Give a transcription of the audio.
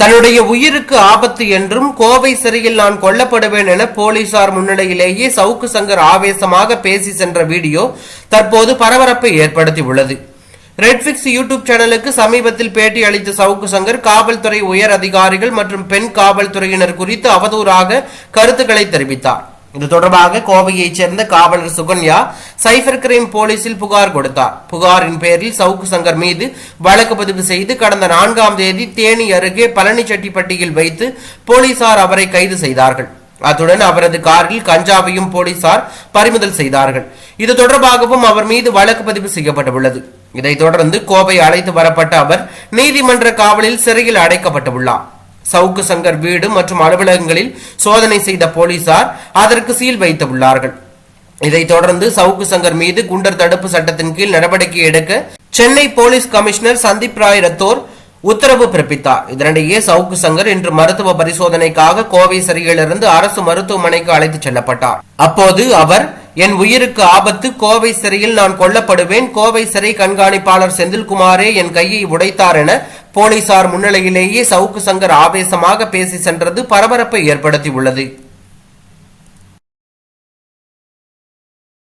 தன்னுடைய உயிருக்கு ஆபத்து என்றும் கோவை சிறையில் நான் கொல்லப்படுவேன் என போலீசார் முன்னிலையிலேயே சவுக்கு சங்கர் ஆவேசமாக பேசி சென்ற வீடியோ தற்போது பரபரப்பை ஏற்படுத்தி உள்ளது. ரெட்ஃபிக்ஸ் யூடியூப் சேனலுக்கு சமீபத்தில் பேட்டி அளித்த சவுக்கு சங்கர் காவல்துறை உயர் அதிகாரிகள் மற்றும் பெண் காவல்துறையினர் குறித்து அவதூறாக கருத்துக்களை தெரிவித்தார். இது தொடர்பாக கோவையைச் சேர்ந்த காவலர் சுகன்யா சைபர் கிரைம் போலீசில் புகார் கொடுத்தார். புகாரின் பேரில் சவுக்கு சங்கர் மீது வழக்கு பதிவு செய்து கடந்த நான்காம் தேதி தேனி அருகே பழனிச்செட்டிப்பட்டியில் வைத்து போலீசார் அவரை கைது செய்தார்கள். அத்துடன் அவரது காரில் கஞ்சாவையும் போலீசார் பறிமுதல் செய்தார்கள். இது தொடர்பாகவும் அவர் மீது வழக்கு பதிவு செய்யப்பட்டுள்ளது. இதைத் தொடர்ந்து கோவை அழைத்து வரப்பட்ட அவர் நீதிமன்ற காவலில் சிறையில் அடைக்கப்பட்டுள்ளார். சவுக்கு சங்கர் வீடு மற்றும் அலுவலகங்களில் சோதனை செய்த போலீசார் அதற்கு சீல் வைத்துள்ளார்கள் இதைத் தொடர்ந்து சவுக்கு சங்கர் மீது குண்டர் தடுப்பு சட்டத்தின் கீழ் நடவடிக்கை எடுக்க சென்னை போலீஸ் கமிஷனர் சந்தீப் ராய் ரத்தோர் உத்தரவு பிறப்பித்தார். இதனிடையே சவுக்கு சங்கர் இன்று மருத்துவ பரிசோதனைக்காக கோவை சிறையிலிருந்து அரசு மருத்துவமனைக்கு அழைத்துச் செல்லப்பட்டார். அப்போது அவர் என் உயிருக்கு ஆபத்து கோவை சிறையில் நான் கொல்லப்படுவேன் கோவை சிறை கண்காணிப்பாளர் செந்தில்குமாரே என் கையை உடைத்தார் என போலீசார் முன்னிலையிலேயே சவுக்கு சங்கர் ஆவேசமாக பேசி சென்றது பரபரப்பை ஏற்படுத்தியுள்ளது.